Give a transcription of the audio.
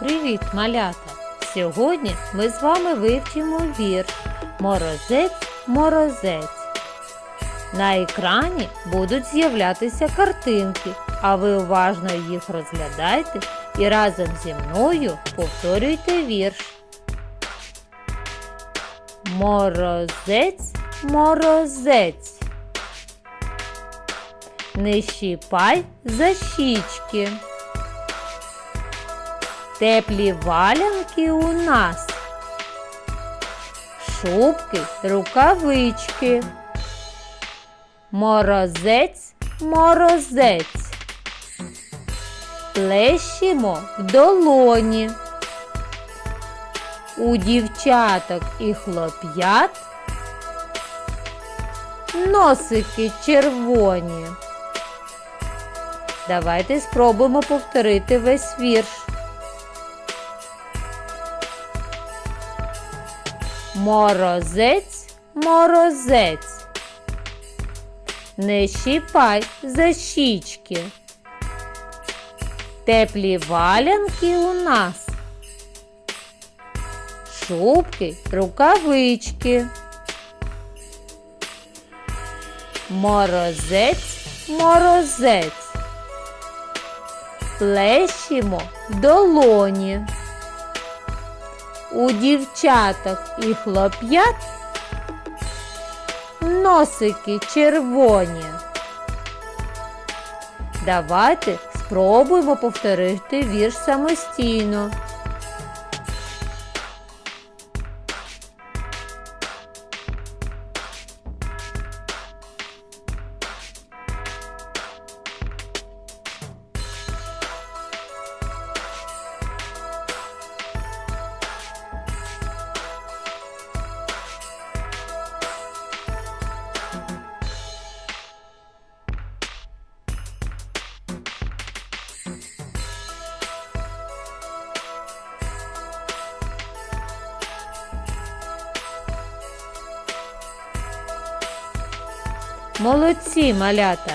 Привіт, малята! Сьогодні ми з вами вивчимо вірш Морозець, морозець. На екрані будуть з'являтися картинки, а ви уважно їх розглядайте і разом зі мною повторюйте вірш. Морозець, морозець. Не щіпай за щічки. Теплі валянки у нас. Шубки, рукавички. Морозець, морозець. Плещемо в долоні. У дівчаток і хлоп'ят носики червоні. Давайте спробуємо повторити весь вірш. Морозець, морозець. Не щіпай за щічки. Теплі валянки у нас. Шубки, рукавички. Морозець, морозець. Плещемо долоні. У дівчаток і хлоп'ят носики червоні. Давайте спробуємо повторити вірш самостійно. Молодці, малята!